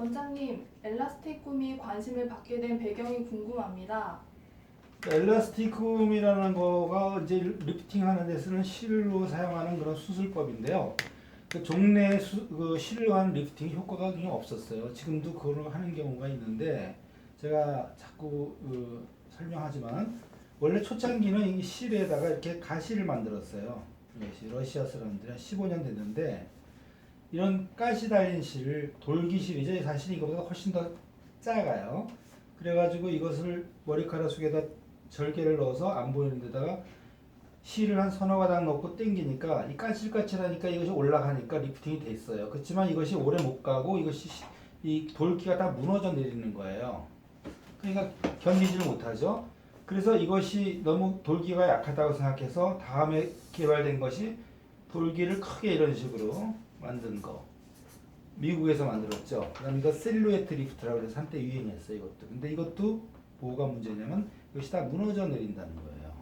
원장님, 엘라스틱 꿈이 관심을 받게 된 배경이 궁금합니다. 엘라스티쿰이라는 거가 이제 리프팅 하는 데 쓰는 실로 사용하는 그런 수술법인데요. 그 종래 수, 그 실로 하는 리프팅 효과가 그냥 없었어요. 지금도 그걸 하는 경우가 있는데 제가 자꾸 그 설명하지만 원래 초창기는 이 실에다가 이렇게 가시를 만들었어요. 이것이 러시아 사람들이 한 15년 됐는데 이런 가시 달린 실, 돌기실이죠. 사실 이거보다 훨씬 더 작아요. 그래가지고 이것을 머리카락 속에다 절개를 넣어서 안 보이는 데다가 실을 한 서너 가닥 넣고 당기니까 이 까칠까칠하니까 이것이 올라가니까 리프팅이 돼 있어요. 그렇지만 이것이 오래 못 가고 이것이 시- 이 돌기가 다 무너져 내리는 거예요. 그러니까 견디지를 못하죠. 그래서 이것이 너무 돌기가 약하다고 생각해서 다음에 개발된 것이 돌기를 크게 이런 식으로 만든 거. 미국에서 만들었죠. 그다음 이거 셀루에트 리프트라고 해서 한때 유행했어요. 이것도. 근데 이것도 뭐가 문제냐면 이것이 다 무너져 내린다는 거예요.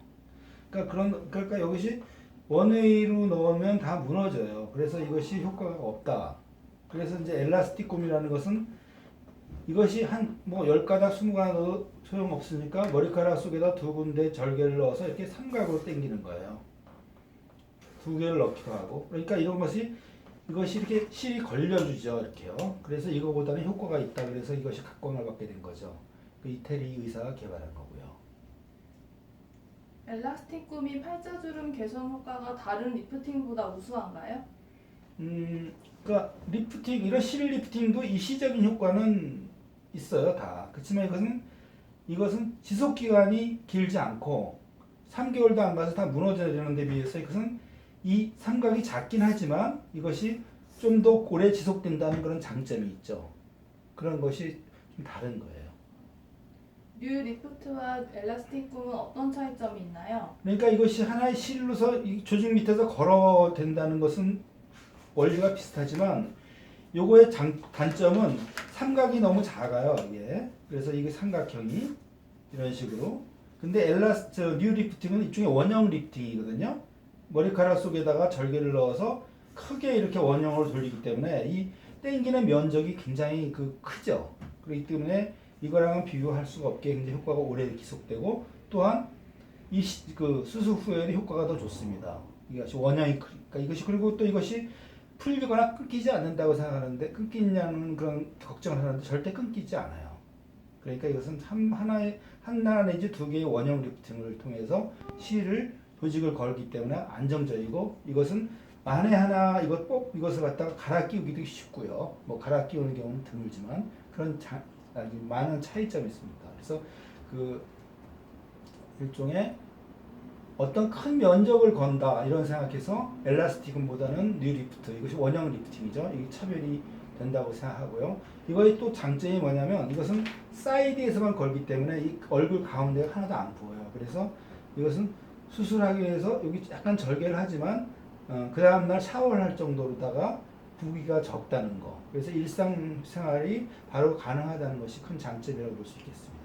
그러니까 그런 그러니까 이것이 원웨이로 넣으면 다 무너져요. 그래서 이것이 효과가 없다. 그래서 이제 엘라스티콤이라는 것은 이것이 한뭐열 가닥 스무 가닥 넣어도 소용 없으니까 머리카락 속에다 두 군데 절개를 넣어서 이렇게 삼각으로 당기는 거예요. 두 개를 넣기도 하고 그러니까 이런 것이 이것이 이렇게 실이 걸려주죠 이렇게요. 그래서 이거보다는 효과가 있다 그래서 이것이 각광을 받게 된 거죠. 그 이태리 의사가 개발한 거고요. 엘라스틱 꿈이 팔자주름 개선 효과가 다른 리프팅보다 우수한가요? 음, 그러니까 리프팅 이런 실 리프팅도 일시적인 효과는 있어요 다. 그렇지만 이것은 이것은 지속 기간이 길지 않고 3개월도 안 가서 다 무너져야 데 비해서 이것은 이 삼각이 작긴 하지만 이것이 좀 더 오래 지속된다는 그런 장점이 있죠. 그런 것이 좀 다른 거예요. 뉴 리프트와 엘라스틱 꿈은 어떤 차이점이 있나요? 그러니까 이것이 하나의 실로서 이 조직 밑에서 걸어 된다는 것은 원리가 비슷하지만 요거의 장, 단점은 삼각이 너무 작아요 이게 그래서 이게 삼각형이 이런 식으로 근데 엘라스 저뉴 리프팅은 일종의 원형 리프팅이거든요 머리카락 속에다가 절개를 넣어서 크게 이렇게 원형으로 돌리기 때문에 이 땡기는 면적이 굉장히 그 크죠 그렇기 때문에 이거랑은 비교할 수가 없게 굉장히 효과가 오래 지속되고 또한 이 그 수술 후에는 효과가 더 좋습니다. 이것이 원형이 크니까 이것이 그리고 또 이것이 풀리거나 끊기지 않는다고 생각하는데 끊기냐는 그런 걱정을 하는데 절대 끊기지 않아요. 그러니까 이것은 한 하나의 하나 내지 두 개의 원형 리프팅을 통해서 실을 조직을 걸기 때문에 안정적이고 이것은 만에 하나 이것 꼭 이것을 갖다가 갈아 끼우기도 쉽고요. 뭐 갈아 끼우는 경우는 드물지만 그런 자, 아주 많은 차이점이 있습니다. 그래서 그 일종의 어떤 큰 면적을 건다 이런 생각해서 엘라스틱은보다는 뉴 리프트 이것이 원형 리프팅이죠. 이게 차별이 된다고 생각하고요. 이거의 또 장점이 뭐냐면 이것은 사이드에서만 걸기 때문에 이 얼굴 가운데가 하나도 안 부어요. 그래서 이것은 수술하기 위해서 여기 약간 절개를 하지만 어, 그 다음날 샤워를 할 정도로다가 부기가 적다는 거. 그래서 일상생활이 바로 가능하다는 것이 큰 장점이라고 볼 수 있겠습니다.